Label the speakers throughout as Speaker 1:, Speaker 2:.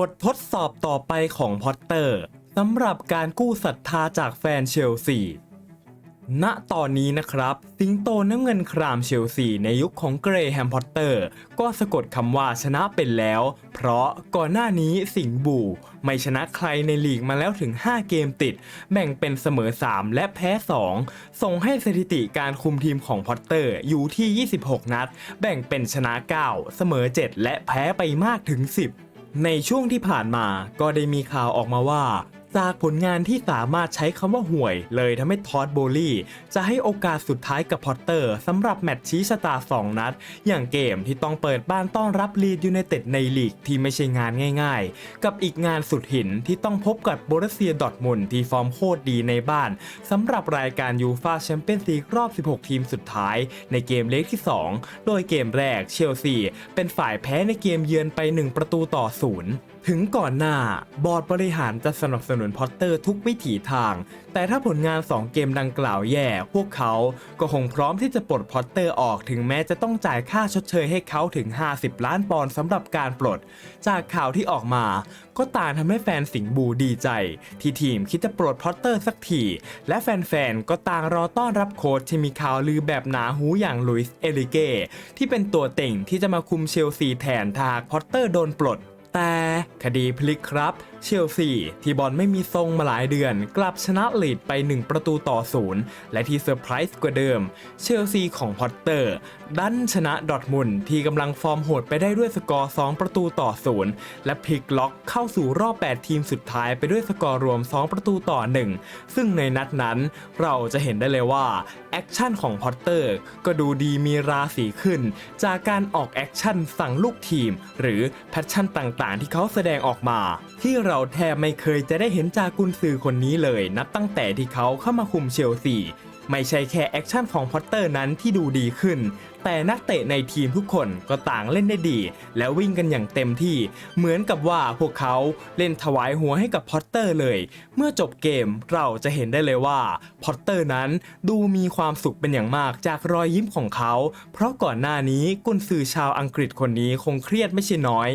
Speaker 1: บททดสอบต่อไปของพอตเตอร์สำหรับการกู้ศรัทธาจากแฟนเชลซี ณ ตอนนี้นะครับ สิงโตน้ำเงินครามเชลซีในยุคของเกรแฮมพอตเตอร์ ก็สะกดคำว่าชนะเป็นแล้ว เพราะก่อนหน้านี้สิงห์บูไม่ชนะใครในลีกมาแล้วถึง 5 เกมติด แบ่งเป็นเสมอ 3 และแพ้ 2 ส่งให้สถิติการคุมทีมของพอตเตอร์อยู่ที่ 26 นัด แบ่งเป็นชนะ 9 เสมอ 7 และแพ้ไปมากถึง 10 ในช่วงที่ผ่านมาก็ได้มีข่าวออกมาว่า จากผลงานที่สามารถใช้คำว่าห่วย เลยทำให้ทอดโบลี่ จะให้โอกาสสุดท้ายกับพอตเตอร์สำหรับแมตช์ชี้ชะตา 2 นัด อย่างเกมที่ต้องเปิดบ้านต้อนรับลีดยูไนเต็ดในลีกที่ไม่ใช่งานง่ายๆ กับอีกงานสุดหินที่ต้องพบกับโบรัสเซียดอทมุนที่ฟอร์มโคตรดีในบ้านสำหรับรายการยูฟาแชมเปี้ยนส์ลีกรอบ 16 ทีมสุดท้าย ในเกมเล็กที่ 2 โดยเกมแรกเชลซีเป็นฝ่ายแพ้ในเกมเยือนไป 1 ประตูต่อศูนย์ ถึงก่อนหน้า บอร์ดบริหารจะสนับสนุนพอตเตอร์ทุกวิถีทาง แต่ถ้าผลงาน 2 เกมดังกล่าวแย่ พวกเขาก็คงพร้อมที่จะปลดพอตเตอร์ออกถึงแม้จะต้องจ่ายค่าชดเชยให้เขาถึง 50 ล้านปอนด์สำหรับการปลด จากข่าวที่ออกมา ก็ต่างทำให้แฟนสิงห์บูดีใจ ที่ทีมคิดจะปลดพอตเตอร์สักที และแฟนๆก็ต่างรอต้อนรับโค้ชที่มีข่าวลือแบบหนาหูอย่างลุยส์เอลิเก้ที่เป็นตัวเต่งที่จะมาคุมเชลซีแทนถ้าหากพอตเตอร์โดนปลด แต่คดีพลิกครับ เชลซีที่บอลไม่มีทรงมาหลายเดือน กลับชนะลีดไป 1 ประตูต่อศูนย์และที่เซอร์ไพรส์กว่าเดิม เชลซีของพอตเตอร์ ดันชนะดอทมุนที่กำลังฟอร์มโหดไปได้ด้วยสกอร์ 2 ประตูต่อศูนย์และพลิกล็อกเข้าสู่รอบ 8 ทีมสุดท้ายไปด้วยสกอร์รวม 2 ประตูต่อ 1 ซึ่งในนัดนั้นเราจะเห็นได้เลยว่าแอคชั่นของพอตเตอร์ก็ดูดีมีราศีขึ้น จากการออกแอคชั่นสั่งลูกทีม หรือแพชชั่นต่างๆที่เขาแสดงออกมา ที่เราแทบไม่เคยจะได้เห็นจากกุนซือคนนี้เลย นับตั้งแต่ที่เขาเข้ามาคุมเชลซีไม่ใช่แค่แอคชั่นของพอตเตอร์นั้นที่ดูดีขึ้น แต่นักเตะในทีมทุกคนก็ต่างเล่นได้ดี และวิ่งกันอย่างเต็มที่ เหมือนกับว่าพวกเขาเล่นถวายหัวให้กับพอตเตอร์เลย เมื่อจบเกมเราจะเห็นได้เลยว่าพอตเตอร์นั้นดูมีความสุขเป็นอย่างมากจากรอยยิ้มของเขา เพราะก่อนหน้านี้กุนซือชาวอังกฤษคนนี้คงเครียดไม่ใช่น้อย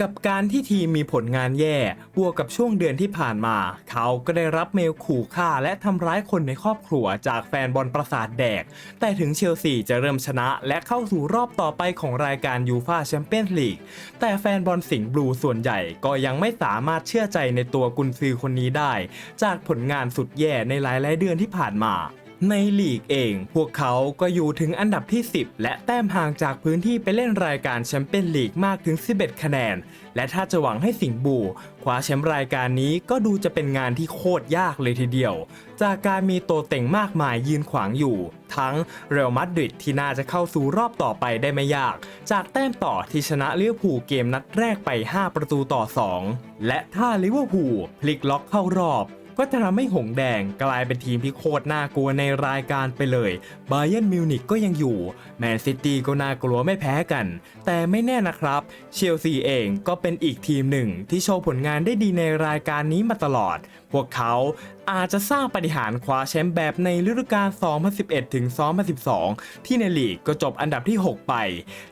Speaker 1: กับการที่ทีมมีผลงานแย่ บวกกับช่วงเดือนที่ผ่านมา เขาก็ได้รับเมลขู่ฆ่าและทำร้ายคนในครอบครัวจากแฟนบอลประสาทแดก แต่ถึงเชลซีจะเริ่มชนะและเข้าสู่รอบต่อไปของรายการยูฟาแชมเปี้ยนส์ลีก แต่แฟนบอลสิงห์บลูส่วนใหญ่ก็ยังไม่สามารถเชื่อใจในตัวกุนซือคนนี้ได้ จากผลงานสุดแย่ในหลายๆเดือนที่ผ่านมา ในลีกเองพวกเขาก็อยู่ถึงอันดับที่ 10 และแต้มห่างจากพื้นที่ไปเล่นรายการแชมเปี้ยนลีกมากถึง 11 คะแนน และถ้าจะหวังให้สิงห์บูคว้าแชมป์รายการนี้ก็ดูจะเป็นงานที่โคตรยากเลยทีเดียว จากการมีตัวเต่งมากมายยืนขวางอยู่ ทั้งเรอัลมาดริดที่น่าจะเข้าสู่รอบต่อไปได้ไม่ยาก จากแต้มต่อที่ชนะลิเวอร์พูลเกมนัดแรกไป 5 ประตูต่อ 2 และถ้าลิเวอร์พูลพลิกล็อกเข้ารอบ ก็จะทำให้หงแดงกลายเป็นทีมที่โคตรน่ากลัวในรายการไปเลยบาเยนมิวนิกก็ยังอยู่แมนซิตี้ก็น่ากลัวไม่แพ้กัน แต่ไม่แน่นะครับ เชลซีเองก็เป็นอีกทีมหนึ่งที่โชว์ผลงานได้ดีในรายการนี้มาตลอด พวกเขาอาจจะสร้างปฏิหารคว้าแชมป์แบบในฤดูกาล 2011 ถึง 2012 ที่ในลีกก็จบอันดับที่ 6 ไป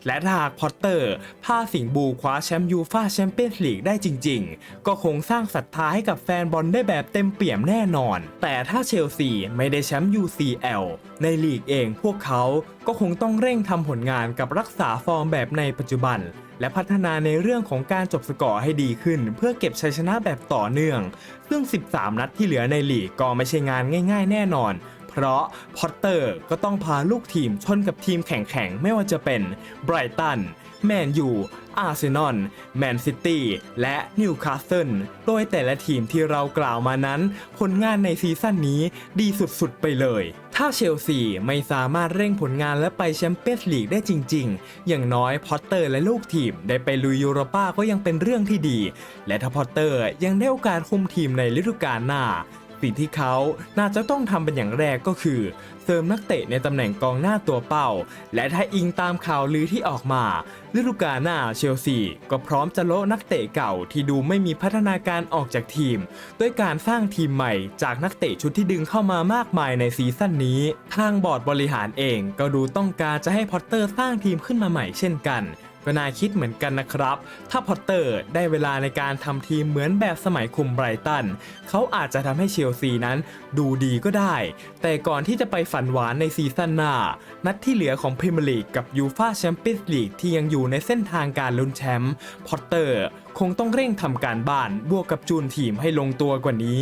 Speaker 1: และถ้าหากพอตเตอร์พาสิงห์บูคว้าแชมป์ยูฟาแชมเปี้ยนส์ลีกได้จริง ๆ ก็คงสร้างศรัทธาให้กับแฟนบอลได้แบบเต็มเปี่ยมแน่นอน แต่ถ้าเชลซีไม่ได้แชมป์ UCL ในลีกเองพวกเขาก็คงต้องเร่งทำผลงานกับรักษาฟอร์มแบบในปัจจุบัน และพัฒนาในเรื่องของการจบสกอร์ให้ดีขึ้น เพื่อเก็บชัยชนะแบบต่อเนื่อง ซึ่ง 13 นัดที่เหลือในลีกก็ไม่ใช่งานง่าย ๆ แน่นอน เพราะพอตเตอร์ก็ต้องพาลูกทีมชนกับทีมแข่งๆ ไม่ว่าจะเป็นไบรตันแมนยูอาร์เซนอล แมนซิตี้ และนิวคาสเซิล โดยแต่ละทีมที่เรากล่าวมานั้น ผลงานในซีซั่นนี้ดีสุดๆไปเลย ถ้าเชลซีไม่สามารถเร่งผลงานและไปแชมเปี้ยนส์ลีกได้จริง ๆ อย่างน้อยพอตเตอร์และลูกทีมได้ไปลุยยูโรป้าก็ยังเป็นเรื่องที่ดี และถ้าพอตเตอร์ยังได้โอกาสคุมทีมในฤดูกาลหน้า สิ่งที่เขาน่าจะต้องทำเป็นอย่างแรกก็คือ เสริมนักเตะในตำแหน่งกองหน้าตัวเป้า และถ้าอิงตามข่าวลือที่ออกมาฤดูกาลหน้าเชลซีก็พร้อมจะโละนักเตะเก่าที่ดูไม่มีพัฒนาการออกจากทีม ด้วยการสร้างทีมใหม่จากนักเตะชุดที่ดึงเข้ามามากมายในซีซั่นนี้ ทางบอร์ดบริหารเองก็ดูต้องการจะให้พอตเตอร์สร้างทีมขึ้นมาใหม่เช่นกัน ก็น่าคิดเหมือนกันนะครับ ถ้าพอตเตอร์ได้เวลาในการทำทีมเหมือนแบบสมัยคุมไบรตัน เขาอาจจะทำให้เชลซีนั้นดูดีก็ได้ แต่ก่อนที่จะไปฝันหวานในซีซั่นหน้า นัดที่เหลือของพรีเมียร์ลีกกับยูฟาแชมเปี้ยนส์ลีกที่ยังอยู่ในเส้นทางการลุ้นแชมป์ พอตเตอร์คงต้องเร่งทำการบ้านบวกกับจูนทีมให้ลงตัวกว่านี้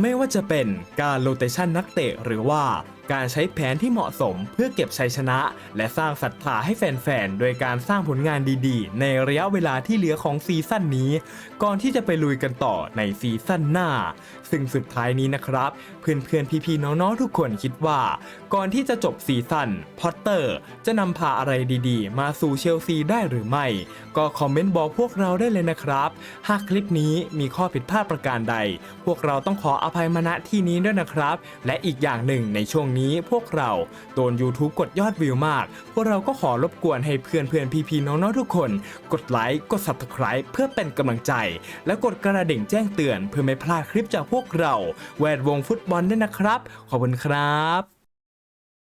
Speaker 1: ไม่ว่าจะเป็นการโรเตชันนักเตะหรือว่า การใช้แผนที่เหมาะสมเพื่อเก็บชัยชนะ และสร้างศรัทธาให้แฟนๆ โดยการสร้างผลงานดีๆ ในระยะเวลาที่เหลือของซีซั่นนี้ ก่อนที่จะไปลุยกันต่อในซีซั่นหน้า ซึ่งสุดท้ายนี้นะครับ เพื่อนๆ พี่ๆ น้องๆ ทุกคนคิดว่า ก่อนที่จะจบซีซั่น พอตเตอร์จะนำพาอะไรดีๆ มาสู่เชลซีได้หรือไม่ ก็คอมเมนต์บอกพวกเราได้เลยนะครับ หากคลิปนี้มีข้อผิดพลาดประการใด พวกเราต้องขออภัยมาณที่นี้ด้วยนะครับ และอีกอย่างหนึ่งในช่วงนี้พวกเราโดน YouTube กดยอดวิวมาก พวกเราก็ขอรบกวนให้เพื่อนๆพี่ๆน้องๆทุกคน กดไลค์กด Subscribe เพื่อเป็นกำลังใจ และกดกระดิ่งแจ้งเตือน เพื่อไม่พลาดคลิปจากพวกเรา แวดวงฟุตบอลด้วยนะครับ ขอบคุณครับ